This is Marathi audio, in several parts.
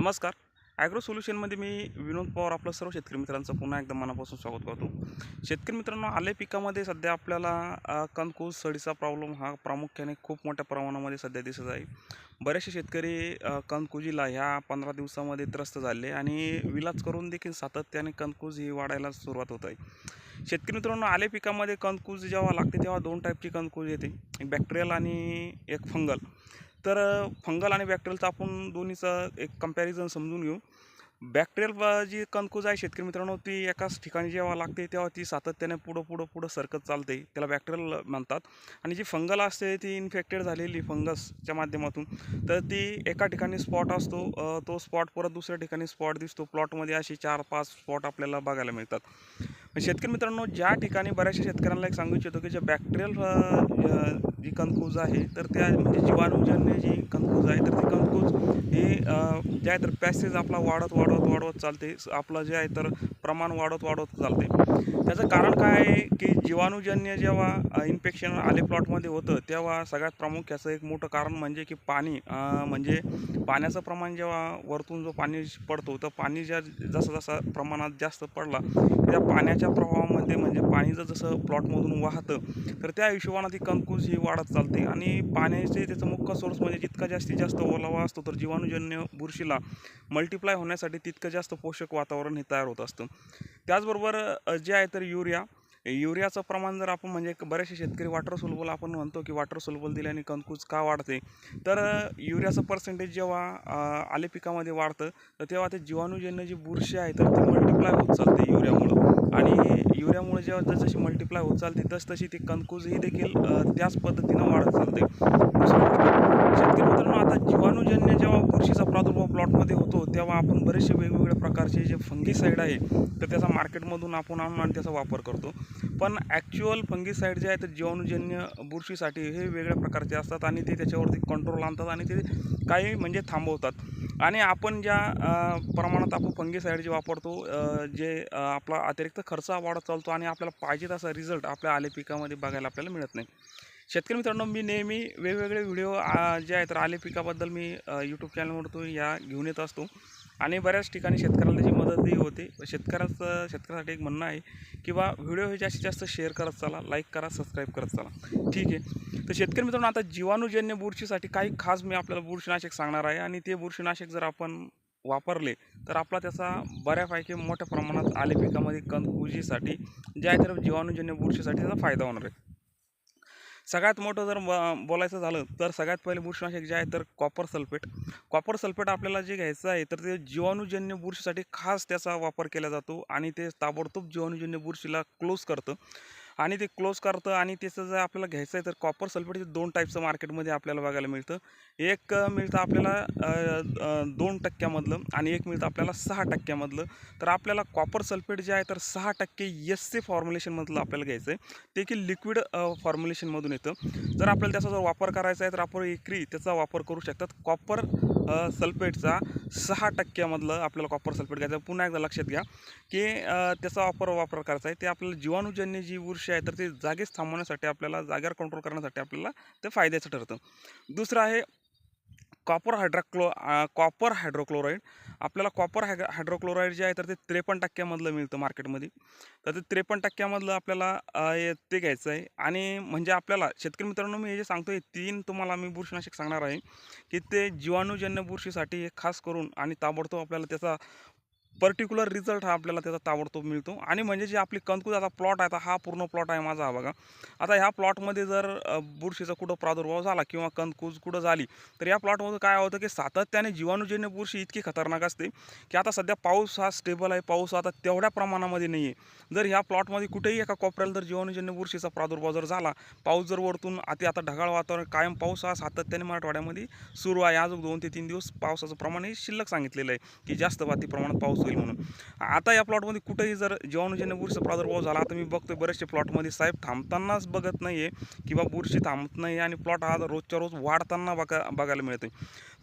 नमस्कार. ॲग्रो सोल्युशनमध्ये मी विनोद पवार आपलं सर्व शेतकरी मित्रांचं पुन्हा एकदा मनापासून स्वागत करतो. शेतकरी मित्रांनो आले पिकामध्ये सध्या आपल्याला अ, कंदकूस सडीचा प्रॉब्लेम हा प्रामुख्याने खूप मोठ्या प्रमाणामध्ये सध्या दिसत आहे. बरेचसे शेतकरी अ, कंदकुजीला ह्या पंधरा दिवसामध्ये त्रस्त झाले आणि विलाज करून देखील सातत्याने कंदकूज ही वाढायला सुरुवात होत आहे. शेतकरी मित्रांनो आले पिकामध्ये कंदकूज जेव्हा लागते तेव्हा दोन टाईपची कंदकूज येते. एक बॅक्टेरियल आणि एक फंगल तर फंगल आणि बॅक्टेरियलचं आपण दोन्हीचं एक कंपॅरिझन समजून घेऊ. बॅक्टेरियल जी कणकुज आहे शेतकरी मित्रांनो ती एकाच ठिकाणी जेव्हा लागते तेव्हा ती सातत्याने पुढं पुढं पुढं सरकत चालते. त्याला बॅक्टेरियल म्हणतात. आणि जी फंगल असते ती इन्फेक्टेड झालेली फंगसच्या माध्यमातून तर ती एका ठिकाणी स्पॉट असतो. तो स्पॉट परत दुसऱ्या ठिकाणी स्पॉट दिसतो. प्लॉटमध्ये असे चार पाच स्पॉट आपल्याला बघायला मिळतात. शेतकरी मित्रांनो ज्या ठिकाणी बऱ्याचशा शेतकऱ्यांना एक सांगू इच्छितो की जे बॅक्टेरियल जी कंकूज आहे तर त्या म्हणजे जीवाणूजन्य जी कंकूज आहे तर ती कंकूज ही जे आहे तर पॅसेज आपला वाढत वाढवत वाढवत चालते. आपलं जे आहे तर प्रमाण वाढत वाढत चालते त्याचं कारण काय आहे की जीवाणूजन्य जेव्हा इन्फेक्शन आले प्लॉटमध्ये होतं तेव्हा सगळ्यात प्रामुख्याचं एक मोठं कारण म्हणजे की पाणी म्हणजे पाण्याचं प्रमाण जेव्हा वरतून जो पाणी पडतो तर पाणी ज्या जसं जसं प्रमाणात जास्त पडला त्या पाण्याच्या प्रवाहामध्ये म्हणजे पाणी जर जसं प्लॉटमधून वाहतं तर त्या हिशोबानं ती कंदकूज ही वाढत चालते. आणि पाण्याचे त्याचं मुख्य सोर्स म्हणजे जितका जास्तीत जास्त ओलावा असतो तर जीवाणूजन्य बुरशीला मल्टिप्लाय होण्यासाठी तितकं जास्त पोषक वातावरण हे तयार होत असतं. त्याचबरोबर जे आहे तर युरिया. युरियाचं प्रमाण जर आपण म्हणजे बरेचसे शेतकरी वॉटर सोलबल आपण म्हणतो की वॉटर सोलबल दिल्याने कंदकूज का वाढते तर युरियाचं पर्सेंटेज जेव्हा आले पिकामध्ये वाढतं तर तेव्हा ते जीवाणूजन्य जी बुरशी आहे तर ती मल्टिप्लाय होत चालते युरियामुळं. आणि युरियामुळे जेव्हा जसजशी मल्टिप्लाय होत चालते तस तशी ती कंदकूज देखील त्याच पद्धतीनं वाढत चालते. शेतकरी मित्रांनो आता जीवाणूजन्य जेव्हा बुरशीचा प्रादुर्भाव प्लॉटमध्ये होतो तेव्हा आपण बरेचसे वेगवेगळ्या प्रकारचे जे फंगीसाईड आहे तर त्याचा मार्केटमधून आपण आणून आणि त्याचा वापर करतो. पण ॲक्च्युअल फंगीसाईड जे आहे तर जीवाणूजन्य बुरशीसाठी हे वेगळ्या प्रकारचे असतात आणि ते त्याच्यावरती कंट्रोल आणतात आणि ते काही म्हणजे थांबवतात. आणि आपण ज्या प्रमाणात आपण फंगीसाईड जे वापरतो जे आपला अतिरिक्त खर्च वाढत चालतो आणि आपल्याला पाहिजे तसा रिझल्ट आपल्या आले पिकामध्ये बघायला आपल्याला मिळत नाही. शेतकरी मित्रांनो मी नेहमी वेगवेगळे व्हिडिओ जे आहेत तर आले पिकाबद्दल मी यूट्यूब चॅनलवरतून या घेऊन येत असतो. आणि बऱ्याच ठिकाणी शेतकऱ्याला त्याची मदतही होते. शेतकऱ्याचं शेतकऱ्यासाठी एक म्हणणं आहे किंवा व्हिडिओ हे जास्तीत जास्त शेअर करत चला लाईक करा सबस्क्राईब करत चला. ठीक आहे. तर शेतकरी मित्रांनो आता जीवाणूजन्य बुरशीसाठी काही खास मी आपल्याला बुरशीनाशक सांगणार आहे. आणि ते बुरशीनाशक जर आपण वापरले तर आपला त्याचा बऱ्यापैकी मोठ्या प्रमाणात आले पिकामध्ये कंदकुजीसाठी जे आहे तर जीवाणूजन्य बुरशीसाठी त्याचा फायदा होणार आहे. सगळ्यात मोठं जर ब- बोलायचं झालं तर सगळ्यात पहिले बुरशीनाशक जे आहे तर कॉपर सल्फेट. कॉपर सल्फेट आपल्याला जे घ्यायचं आहे तर ते जीवाणूजन्य बुरशीसाठी खास त्याचा वापर केला जातो आणि ते ताबडतोब जीवाणूजन्य बुरशीला क्लोज करतं. आणि ते क्लोज करतं आणि त्याचं जर आपल्याला घ्यायचं आहे तर कॉपर सल्फेटचे दोन टाईपचं मार्केटमध्ये आपल्याला बघायला मिळतं. एक मिळतं आपल्याला दोन टक्क्यामधलं आणि एक मिळतं आपल्याला सहा टक्क्यामधलं. तर आपल्याला कॉपर सल्फेट जे आहे तर सहा टक्के एस सी फॉर्म्युलेशनमधलं आपल्याला घ्यायचं आहे ते की लिक्विड फॉर्म्युलेशनमधून येतं. जर आपल्याला त्याचा जर वापर करायचा आहे तर आपण एकरी त्याचा वापर करू शकतात. कॉपर सल्फेटचा सहा टक्क्यामधलं आपल्याला कॉपर सल्फेट घ्यायचं पुन्हा एकदा लक्षात घ्या की त्याचा वापर वापर करायचा आहे. ते आपल्याला जीवाणूजन्य जी बुरशी आहे तर ते जागेच थांबवण्यासाठी आपल्याला जागेवर कंट्रोल करण्यासाठी आपल्याला ते फायद्याचं ठरतं. दुसरं आहे कॉपर हायड्राक्लो कॉपर हायड्रोक्लोराईड आपल्याला कॉपर हाय हायड्रोक्लोराईड जे आहे तर ते त्रेपन्न टक्क्यामधलं मिळतं मार्केटमध्ये तर ते त्रेपन्न टक्क्यामधलं आपल्याला ते घ्यायचं आहे. आणि म्हणजे आपल्याला शेतकरी मित्रांनो मी हे जे सांगतो हे तीन तुम्हाला मी बुरशीनाशक सांगणार आहे की ते जीवाणूजन्य बुरशीसाठी खास करून आणि ताबडतोब आपल्याला त्याचा पर्टिक्युलर रिझल्ट हा आपल्याला त्याचा ताबडतोब मिळतो. आणि म्हणजे जे आपली कंदकूज आता प्लॉट आहे आता हा पूर्ण प्लॉट आहे माझा हा बघा. आता ह्या प्लॉटमध्ये जर बुरशीचा कुठं प्रादुर्भाव झाला किंवा कंदकूज कुठं झाली तर या प्लॉटमध्ये काय होतं की सातत्याने जीवाणूजन्य बुरशी इतकी खतरनाक असते की आता सध्या पाऊस हा स्टेबल आहे. पाऊस आता तेवढ्या प्रमाणामध्ये नाही आहे जर ह्या प्लॉटमध्ये कुठेही एका कोपऱ्याला जर जीवाणूजन्य बुरशीचा प्रादुर्भाव जर झाला पाऊस जर वरतून अति आता ढगाळ वातावरण कायम पाऊस हा सातत्याने मराठवाड्यामध्ये सुरू आहे. अजून दोन ते तीन दिवस पावसाचं प्रमाण हे शिल्लक सांगितलेलं आहे की जास्त वाती प्रमाणात पाऊस होईल म्हणून. आता या प्लॉटमध्ये कुठेही जर जीवाणूजन्य बुरशीचा प्रादुर्भाव झाला आता मी बघतोय बरेचसे प्लॉटमध्ये साहेब थांबतानाच बघत नाही आहे किंवा बुरशी थांबत नाही आणि प्लॉट हा रोजच्या रोज वाढताना बघा बघायला मिळते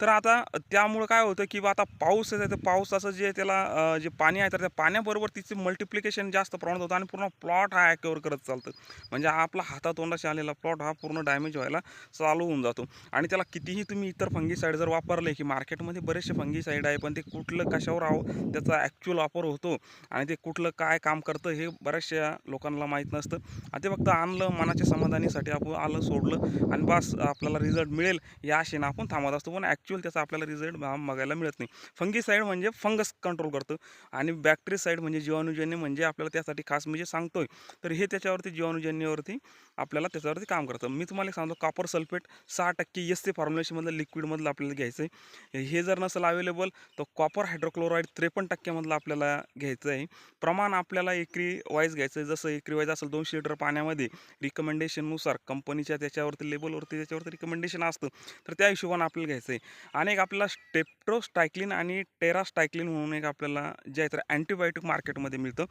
तर आता त्यामुळं काय होतं की बा आता पाऊस आहे तर पावसाचं जे त्याला जे पाणी आहे तर त्या पाण्याबरोबर तिचे मल्टिप्लिकेशन जास्त प्रमाणात होतं आणि पूर्ण प्लॉट हा ॲक्युअर करत चालतं. म्हणजे आपला हातातोंडाशी आलेला प्लॉट हा पूर्ण डॅमेज व्हायला चालू होऊन जातो. आणि त्याला कितीही तुम्ही इतर फंगीसाईड जर वापरले की मार्केटमध्ये बरेचसे फंगीसाईड आहे पण ते कुठलं कशावर आव त्याचा ॲक्च्युअल वापर होतो आणि ते कुठलं काय काम करतं हे बऱ्याचशा लोकांना माहीत नसतं. आणि ते फक्त आणलं मनाच्या समाधानीसाठी आपण आलं सोडलं आणि बस आपल्याला रिझल्ट मिळेल या आशेनं आपण थांबत असतो. पण ॲक्च्युअल त्याचा आपल्याला रिझल्ट बघायला मिळत नाही. फंगीसाईड म्हणजे फंगस कंट्रोल करतं आणि बॅक्टेरियासाईड म्हणजे जीवाणुजन्य म्हणजे आपल्याला त्यासाठी खास म्हणजे सांगतोय. तर हे त्याच्यावरती जीवाणुजन्यवरती आपल्याला त्याच्यावरती काम करतं. मी तुम्हाला एक सांगतो कॉपर सल्फेट सहा टक्के एस सी फॉर्म्युलेशनमधलं लिक्विडमधलं आपल्याला घ्यायचं आहे हे जर नसेल अवेलेबल तर कॉपर हायड्रोक्लोराईड त्रेपन्न टक्के टक्क्यामधलं आपल्याला घ्यायचं आहे. प्रमाण आपल्याला एकरी वाईज घ्यायचं आहे. जसं एकरी वाईज असेल दोनशे लिटर पाण्यामध्ये रिकमेंडेशननुसार कंपनीच्या त्याच्यावरती लेबलवरती त्याच्यावरती रिकमेंडेशन असतं. तर त्या हिशोबानं आपल्याला घ्यायचं आहे. आणि एक आपल्याला स्टेप्टोस्टायक्लिन आणि टेरास्टायक्लिन म्हणून एक आपल्याला जे आहे तर अँटीबायोटिक मार्केटमध्ये मिळतं.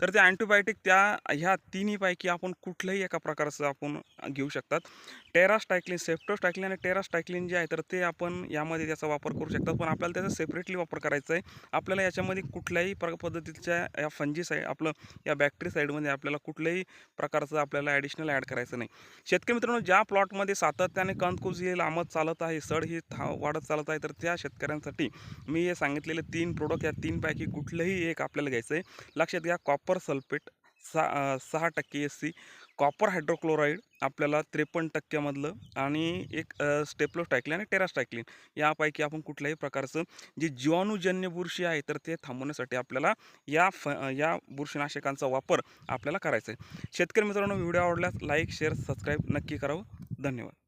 तर ते अँटीबायोटिक त्या ह्या तिन्हीपैकी आपण कुठल्याही एका प्रकारचं आपण घेऊ शकतात. टेरास्टायक्लिन सेप्टोस्टायक्लिन आणि टेरास्टायक्लिन जे आहे तर ते आपण यामध्ये त्याचा वापर करू शकतात. पण आपल्याला त्याचा सेपरेटली वापर करायचा आहे. आपल्याला याच्यामध्ये कुठल्याही प्र पद्धतीच्या या फंजी साईड आपलं या बॅक्टेरिया साईडमध्ये आपल्याला कुठल्याही प्रकारचं आपल्याला ॲडिशनल ॲड करायचं नाही. शेतकरी मित्रांनो ज्या प्लॉटमध्ये सातत्याने कंदकुज हे लांबत चालत आहे सड ही था वाढत चालत आहे तर त्या शेतकऱ्यांसाठी मी हे सांगितलेले तीन प्रोडक्ट या तीनपैकी कुठलंही एक आपल्याला घ्यायचं आहे लक्षात घ्या कॉपर सल्फेट सा सहा टक्के एस सी कॉपर हायड्रोक्लोराईड आपल्याला त्रेपन्न टक्क्यामधलं आणि एक स्टेप्लोस्टायक्लिन आणि टेरास्टायक्लिन यापैकी आपण कुठल्याही प्रकारचं जे जीवाणूजन्य बुरशी आहे तर ते थांबवण्यासाठी आपल्याला या फ या बुरशीनाशकांचा वापर आपल्याला करायचा आहे. शेतकरी मित्रांनो व्हिडिओ आवडल्यास लाईक शेअर सबस्क्राईब नक्की करावं. धन्यवाद.